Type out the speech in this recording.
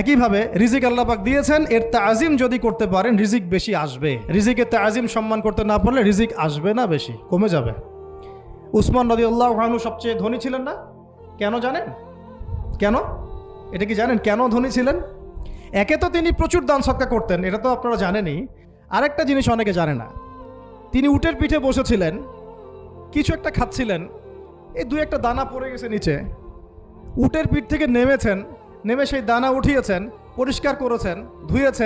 একইভাবে রিজিক আল্লাপাক দিয়েছেন, এর তাজিম যদি করতে পারেন, রিজিক বেশি আসবে। রিজিকের তাজিম সম্মান করতে না পারলে রিজিক আসবে না বেশি, কমে যাবে। উসমান নদী আল্লাহ হানু সবচেয়ে ধনী ছিলেন না? কেন জানেন? কেন? এটা কি জানেন? কেন ধনী ছিলেন? একে তো তিনি প্রচুর দান সৎকা করতেন, এটা তো আপনারা জানেনই। আরেকটা জিনিস অনেকে জানে না, তিনি উটের পিঠে বসেছিলেন, কিছু একটা খাচ্ছিলেন, এই দু একটা দানা পড়ে গেছে নিচে, উটের পিঠ থেকে নেমেছেন নেমে সেই দানা উঠিয়েছেন পরিষ্কার করেছেন ধুয়েছেন।